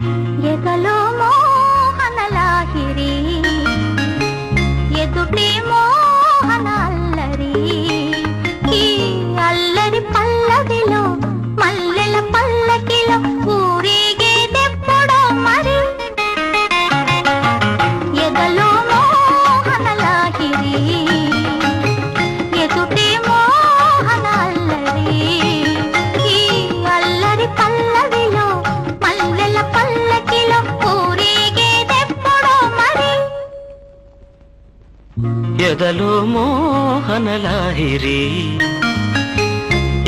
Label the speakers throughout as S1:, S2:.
S1: ఎదలో మోహనలాహిరి ఎదుటే మోహన అల్లరి ఈ అల్లరి పల్లవిలో మల్లెల పల్లకిలో ఊరేగేదెప్పుడో మరి. ఎదలో మోహనలాహిరి
S2: ఎదలో మోహనలాహిరి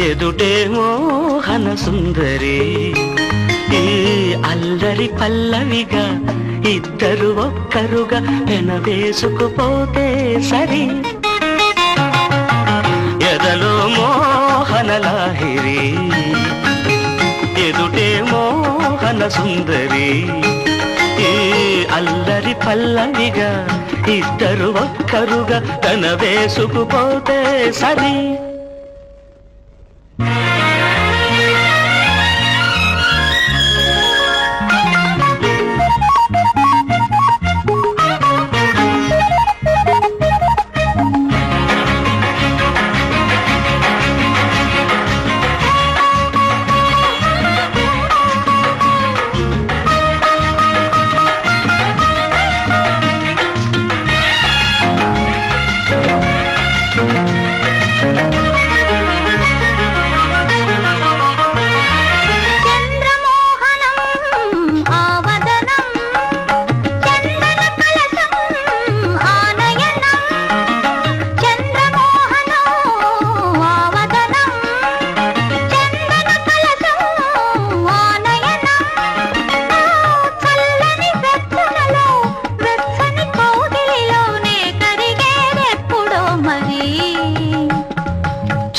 S2: ఎదుటే మోహన సుందరి. ఈ అల్లరి పల్లవిగా ఇద్దరు ఒక్కరుగా పెనవేసుకుపోతే సరి. ఎదలో మోహనలాహిరి ఎదుటే మోహన సుందరి. ఈ అల్లరి పల్లవిగా ఇద్దరు ఒక్కరుగా తన వేసుకుపోతే సరి.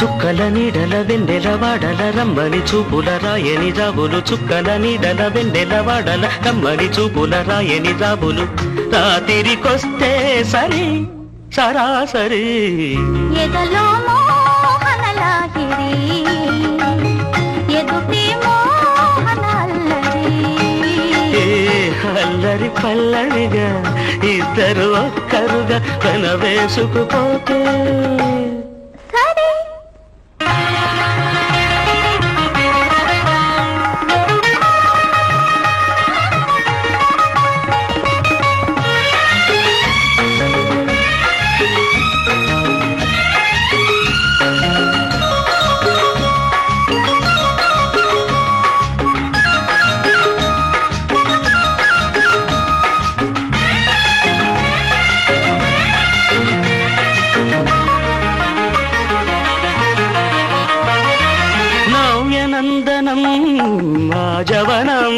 S2: చుక్కల నీడల వెన్నెల వాడల రమ్మని చూపుల రాయని జాబులు చుక్కల నీడల వెన్నెల వాడల రమ్మని చూపుల రాయని జాబులు రాతిరికొస్తే సరి సరాసరి.
S1: ఎదలో అల్లరి
S2: పల్లవిగా ఇద్దరు ఒక్కరుగా తన వేసుకుపోతే రాజవనం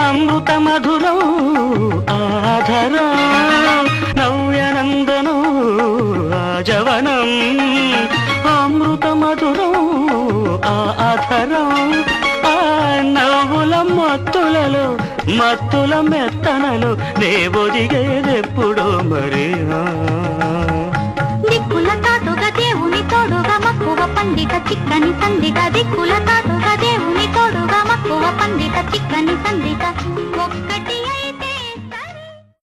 S2: అమృత మధురం ఆధరం నవ్యనందనం రాజవనం అమృత మధురం ఆధరం. ఆ నవ్వుల మత్తులలో మత్తుల మెత్తనలు నే ఒదిగేదెప్పుడో మరి.
S1: దిక్కుల తాటుగా దేవుని తోడుగా మక్కువ పండిత చిక్కని సందిట దిక్కుల చిక్కని సందిత ఒక్కటి